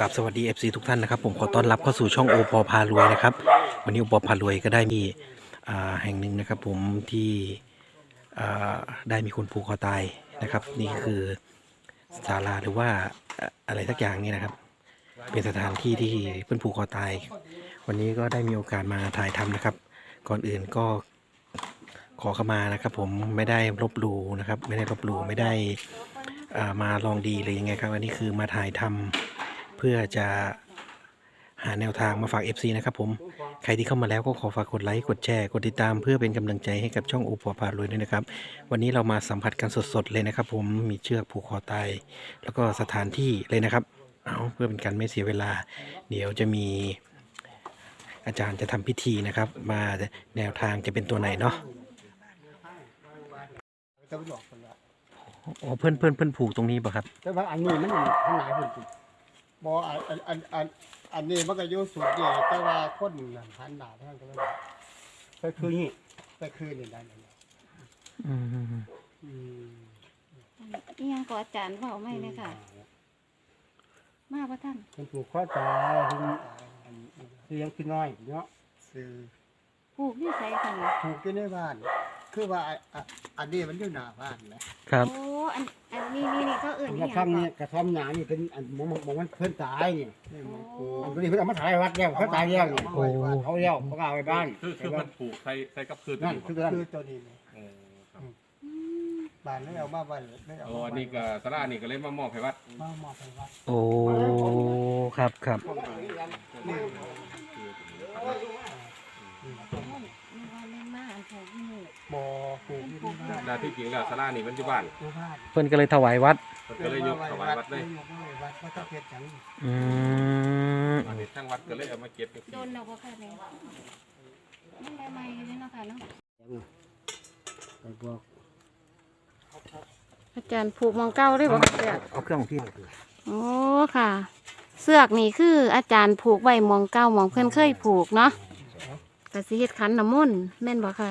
กับสวัสดี FC ทุกท่านนะครับผมขอต้อนรับเข้าสู่ช่องโอปอพารวยนะครับวันนี้โอปอพารวยก็ได้มีอ่าแห่งหนึ่งนะครับผมที่อ่าได้มีคนผูกคอตายนะครับ นี่คือศาลาหรือว่าอะอะไรสักอย่างนี่นะครับ เป็นสถานที่ที่เพื่อนผูกคอตาย วันนี้ก็ได้มีโอกาสมาถ่ายทำนะครับ ก่อนอื่นก็ขอเข้ามานะครับผมไม่ได้ลบหลู่นะครับ ไม่ได้ลบหลู่ไม่ได้อ่ามาลองดีเลยยังไงครับ อันนี้คือมาถ่ายทำ เพื่อจะหาแนวทางมาฝาก FC นะครับผม ใครที่เข้ามาแล้วก็ขอฝากกดไลค์ กดแชร์ กดติดตามเพื่อเป็นกำลังใจให้กับช่องอุปพารวยด้วยนะครับ วันนี้เรามาสัมผัสกันสดๆเลยนะครับ ผมมีเชือกผูกคอตาย แล้วก็สถานที่เลยนะครับ เอาเพื่อเป็นการไม่เสียเวลา เดี๋ยวจะมีอาจารย์จะทำพิธีนะครับ มาแนวทางจะเป็นตัวไหนเนาะจะไปหลอกคนละอ๋อเพื่อนเพื่อนเพื่อนผูกตรงนี้ป่ะครับ แต่ว่าอันนี้มันมันหลายคนจิ บออันอันอันอันอันนี้มันก็อยู่สุดเดียวแต่ว่าคนนั่นพันหนาท่านก็ไม่ได้ไปคืนนี่ไปคืนนี่ได้เลยอืมอืมนี่ยังก็อาจารย์เว่าไม่เลยค่ะ มาพระท่านเป็นผูกข้อตาเป็นเลี้ยงพี่น้อยเนาะซื้อ ผูกที่ใส่ค่ะผูกอยู่ในบ้าน คือว่าอันอันอันนี้มันอยู่หน้าบ้านนะครับ โอ้อันอันนี้นี่นี่เขาเอื่นกนี่ระยังท่อมก่นี่อนกระท่อมหนานี่เป็นอันมองมองมันเพิ่นตายนี่โอ้อันนี้เพิ่นเอามาถ่ายวัดแล้วเขาตายแล้วนี่เขาแล้วเขาก็เอาไปบ้านคือคือมันผูกใส่ใส่กับคืนนั่นคืคืออคือตัวนี้นี่โอ้ครับอืมบ้านไม่เอามาบ้านไม่เอาโอ้อันนี้ก็สารานี่ก็เลยมามอบให้วัดมามอบให้วัดโอ้ ครับครับนี่ นี่ว่าแม่นมาอันผูกที่นี่ บ่ ปลูกอยู่ที่บ้านแต่ที่จริงแล้วสารานี่มันอยู่บ้านอยู่บ้านเพื่อนก็เลยถวายวัด มันก็เลยยกถวายวัดเลยยกไว้วัดวัดก็เพียรจังอืมอันนี้ทั้งวัดก็เลยเอามาเก็บเป็นโดนเราบ่ค่ะเนี่ยมันใหม่ๆอยู่เลยเนาะค่ะเนาะไปบอกอาจารย์ผูกมองเก้าได้บ่คะเสือกเอาเครื่องของพี่โอ้ค่ะ เสือกนี่คืออาจารย์ผูกไว้มองเก้ามองเพื่อนเคยผูกเนาะกสิเฮ็ดขันน้ำมนต์แม่นบ่ค่ะ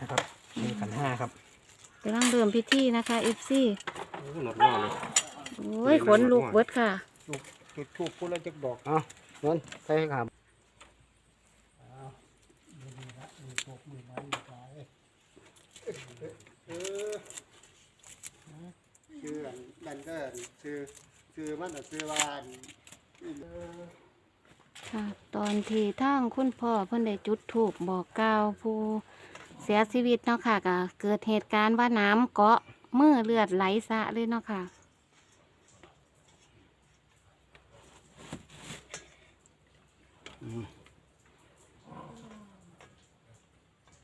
นะครับ มีขันห้าครับกำลังเริ่มพิธีนะคะ FC หนวดงอเลย โอ้ยขนลุกเบิดค่ะ จุดทูบพูดแล้วจะบอกอะนั่นใช่ครับชื่อนั่นก็ชื่อชื่อมันก็ชื่อว่าค่ะ ตอนที่ทางคุณพ่อเพิ่นได้จุดถูกบอกกล่าวผู้ เสียชีวิตเนาะค่ะก็เกิดเหตุการณ์ว่าน้ำเกาะมือเลือดไหลสะเลยเนาะค่ะ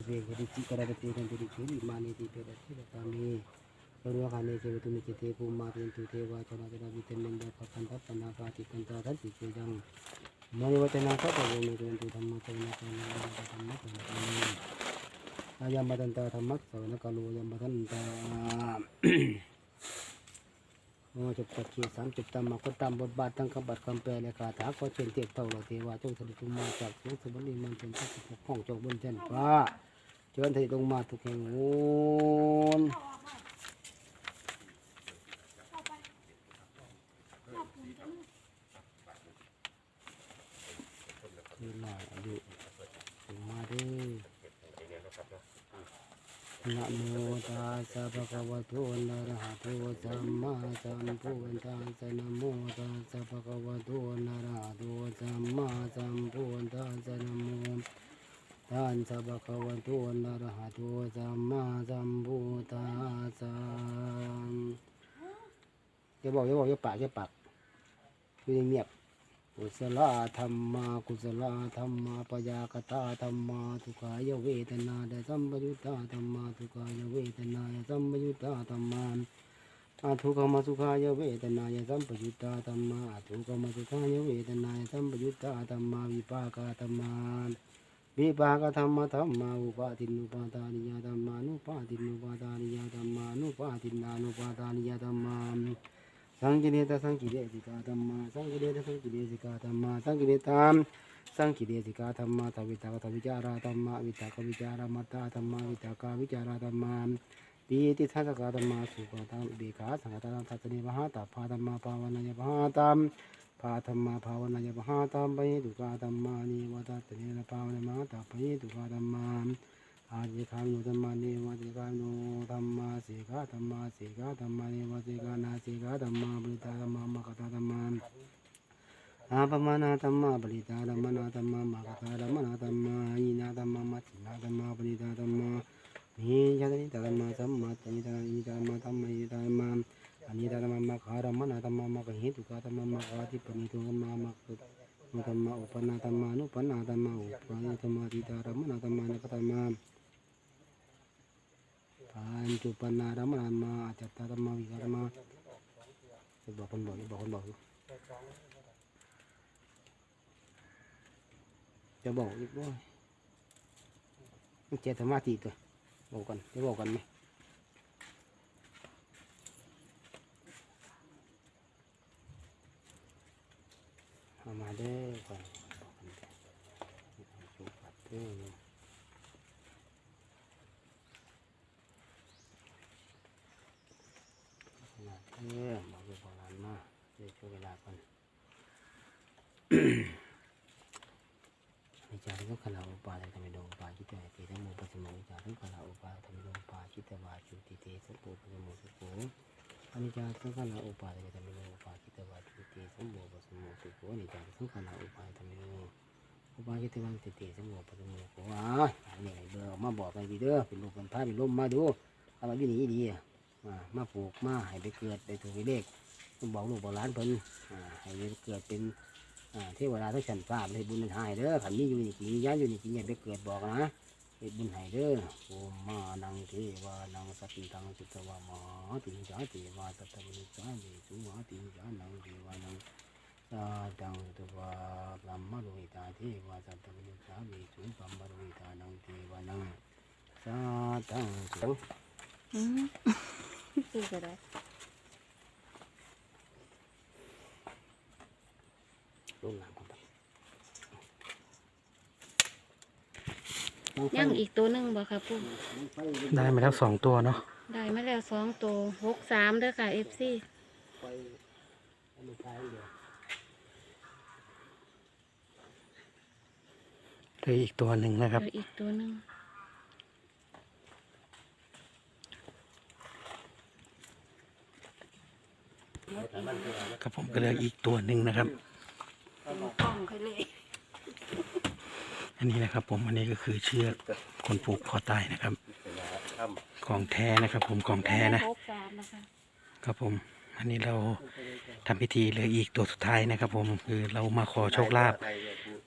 เวกดิจิกระดาษเตกันติริชุริมานิติเปรติตามีปรุหานิเจตุมิจิ อายามบัตันตาธรรมะสวนกาโลยามบัตันตาโอ้จบตัดเขียสามจุดตามมาก็ตามบทบาททั้งคำบัดคำแปลและคาถาก็เชิญเทียบเท่าเราเทวาจงสถิตลงมาจากสูงสุดบริมันเป็นที่ปกป้องจงบนเช่นฟ้าเชิญสถิตลงมาทุกแห่งโน้นคือหน่อยอายุลงมาด้อ นะโมตัสสะภะคะวะโตอะระหะโตสัมมาสัมพุทธัสสะนะโมตัสสะภะคะวะโตอะระหะโตสัมมาสัมพุทธัสสะนะโมตัสสะภะคะวะโตอะระหะโตสัมมาสัมพุทธัสสะอย่าบอกอย่าบอกอย่าปากอย่าปากคือเงียบ กุศลธรรมากุศลธรรมาปยากตาธรรมาทุกขายเวทนาเดสัมปยุตตาธรรมาทุกขายเวทนายสัมปยุตตาธรรมาอาทุกขมสุขายเวทนายสัมปยุตตาธรรมาอาทุกขมสุขายเวทนายสัมปยุตตาธรรมาวิปากาธรรมาวิปากธรรมธรรมาอุปาทินุปาทานิยธรรมานุปาทินุปาทานิยธรรมานุปาทินานุปาทานิยธรรมา สังกิเลตสังกิเลสิกาธรรมาสังกิเลตสังกิเลสิกาธรรมาสังกิเลตามสังกิเลสิกาธรรมาทวิตากทวิจาราธรรมาวิตากวิจารามัตตาธรรมาวิตากาวิจาราธรรมาปีติทัสสกาธรรมาสุขธรรมเบขาสังฆธรรมทัศนิมหาตาภาธรรมาภาวนายมหาตามปพาธรรมาภาวนายปหาตามไปตุกาธรรมานิวัตตเนนะภาวนามาตาไปตุกาธรรมา อาเจคามโนธรรมานิวัตคามโนธรรมาสีกาธรรมาสีกาธรรมานิวัตกานาสีกาธรรมาบริตาธรรมามกตาธรรมาอาปมานาธรรมาบริตาธรรมนาธรรมามกตาธรรมนาธรรมาอินาธรรมมัจฉินาธรรมาบริตาธรรมานิยตนิธรรมาสัมมาตนิธรรมิธรรมาธรรมนิธรรมาอนนี้ธรรมะมะขารมนาธรรมะมกเหตุกาธรรมะมกาทิปนิทุธรรมะมกุนุธรรมะอุปนาธรรมะนุปนาธรรมะอุปนาธรรมะทิตารมนาธรรมะนกธรรมะ ปัญจุปนาธรรมะธรรมะอาจัตตธรรมะวิหารมะจะบอก คนบอกบอกคนบอกจะบอกอีกด้วยมันเจตธรรมะตีตัวบอกกันจะบอกกันไหมเอามาเด้อก่อนบอกกันเด้อจุปัดเด้อมาเด้อบอกลูกบอกหลานมาเดี๋ยวช่วยเวลาก่อนวิจารณ์ก็ขลาอุปาทธรรมโดอุปาชิตวาติทั้งโมปัสสโมวิจารณ์ขลาอุปาทธรรมโดอุปาชิตวาจุติเตสัพพุปัสสโมสุโขอนิจจาสังขารอุปาทธรรมโดอุปาชิตวาจุติสัมโมปัสสโมสุโขอนิจจาสังขารอุปาทธรรมโดอุปาชิตวาจุติสัมโมปัสสโมสุโขอ่าอันนี้ไอ้เบอร์มาบอกไปดีเด้อเป็นลูกเป็นพายเป็นลมมาดูทำมาวินีดีอะ มามาปลูกมาให้ไปเกิดได้ถูกเลขบอกลูกบอกหลานเพิ่นให้ไปเกิดเป็นเทวดาทั้งชั้นฟ้าให้บุญเป็นหายเด้อขันนี้อยู่นี่กินย้าอยู่นี่กินอย่าไปเกิดบอกนะให้บุญใหายเด้อโอมมานังเทวานังสติตังสุตวามาติจาเทวาสัตตมนุจาเนสุมาติจานังเทวานังสาดังสุตวาลัมมะโรหิตาเทวาสัตตมนุจาเนสุปัมมะโรหิตานังเทวานังสาดังสุอื มคือก็ได้ลงน้ำก่อนไปยังอีกตัวหนึ่งบ่ค่ะปูได้มาแล้วสองตัวเนาะได้มาแล้วสองตัวหกสามเด้อค่ะเอฟซีไปอันนี้ท้ายเดียวเหลืออีกตัวหนึ่งนะครับอีกตัวหนึ่ง ครับผมก็เหลืออีกตัวหนึ่งนะครับ กล้องไปเลยอันนี้นะครับ ผมอันนี้ก็คือเชือกคนผูกคอตายนะครับ ของแท้นะครับ ผมของแท้นะหกสามนะคะครับผม อันนี้เราทำพิธีเหลืออีกตัวสุดท้ายนะครับ ผมคือเรามาขอโชคลาภ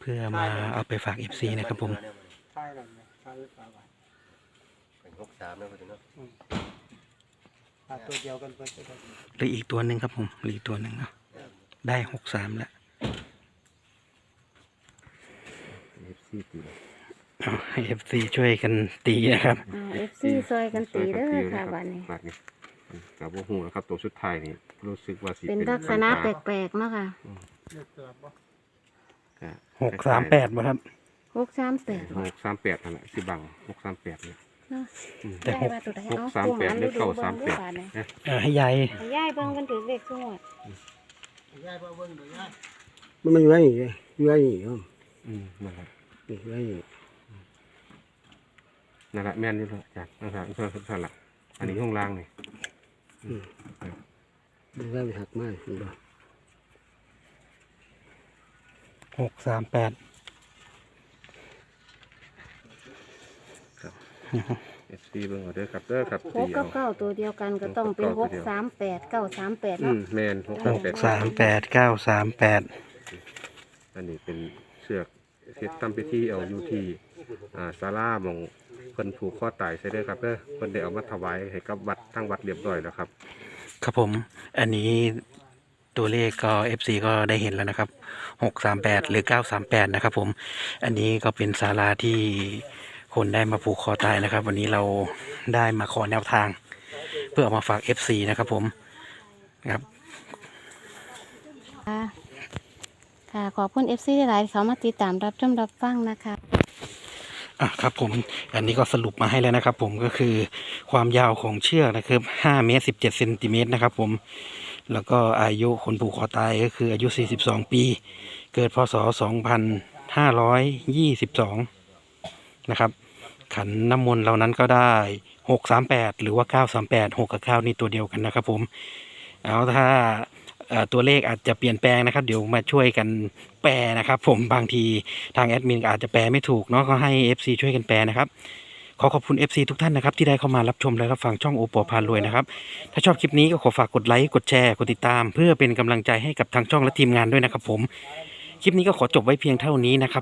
เพื่อมาเอาไปฝากเอฟซีนะครับ ผมท้ายกันนะท้ายปลาหวาเป็นหกสามนะคุณเนาะ ปลาตัวเดียวกันเพิ่นจะได้เหลืออีกตัวหนึ่งครับผมเหลืออีกตัวหนึ่งเนาะได้หกสามแล้วเอฟซีตีเอาให้เอฟซีช่วยกันตีนะครับ เอฟซีซอยกันตีเด้อค่ะวันนี้บาทนี้กับว่าหูนะครับ ตัวชุดไทายนี่รู้สึกว่าสิเป็นลักษณะแปลกๆเนาะค่ะหกสามแปดบ่ครับหกสามแปดหกสามแปดนั่นแหละสิบังหกสามแปดเนี่ยเนาะแต่หกได้ว่าตัวใดหกเอาสามแปดหรือเก้าสามแปดเนี่ยนะเออให้ยายย่ายเบิ่งกันถือเลขสวดมันมันอยู่ไว้นี่อยู่ไว้นี่ครับอืมนั่นแหละนี่อยู่ไว้นี่นั่นแหละแม่นนี่แหละจ้ะนั่นแหละนั่นแหละอันนี้ห้องล่างนี่มันก็ไปหักไม้เห็นบ่หกสามแปด เอฟซีเบิ่งเอาเด้อครับเด้อครับหกกับเก้าตัวเดียวกันก็ต้องเป็นหกสามแปดเก้าสามแปดอืเนาะมแม่นหกสามแปดสามแปดเก้าสามแปดอันนี้เป็นเชือกเฮ็ดทำพิธีเอาอยู่ที่อ่าศาลาหมองเพิ่นผูกข้อตายใช่เด้อครับเด้อเพิ่นได้เอามาถวายให้กับวัดทางวัดเรียบร้อยแล้วครับ ครับผม อันนี้ตัวเลขก็เอฟซีก็ได้เห็นแล้วนะครับหกสามแปดหรือเก้าสามแปดนะครับผม อันนี้ก็เป็นศาลาที่ คนได้มาผูกคอตายนะครับ วันนี้เราได้มาขอแนวทาง เพื่อเอามาฝาก FC นะครับผมครับ ค่ะค่ะขอบคุณเอฟซีหลายๆเขามาติดตามรับชมรับฟังนะคะ อะครับผมอันนี้ก็สรุปมาให้แล้วนะครับ ผมก็คือความยาวของเชือกนะครับ5เมตร17เซนติเมตรนะครับ ผมแล้วก็อายุคนผูกคอตายก็คืออายุ 42 ปี เกิดพศ 2522 นะครับ ขันน้ำมนต์เหล่านั้นก็ได้638หรือว่า938 6กับ9นี่ตัวเดียวกันนะครับ ผมเอาถ้าตัวเลขอาจจะเปลี่ยนแปลงนะครับ เดี๋ยวมาช่วยกันแปลนะครับ ผมบางทีทางแอดมินอาจจะแปลไม่ถูกเนาะก็ให้ FC ช่วยกันแปลนะครับขอขอบคุณ FC ทุกท่านนะครับ ที่ได้เข้ามารับชมและรับฟังช่องโอปอพารวยนะครับ ถ้าชอบคลิปนี้ก็ขอฝากกดไลค์กดแชร์กดติดตาม เพื่อเป็นกำลังใจให้กับทางช่องและทีมงานด้วยนะครับ ผมคลิปนี้ก็ขอจบไว้เพียงเท่านี้นะครับ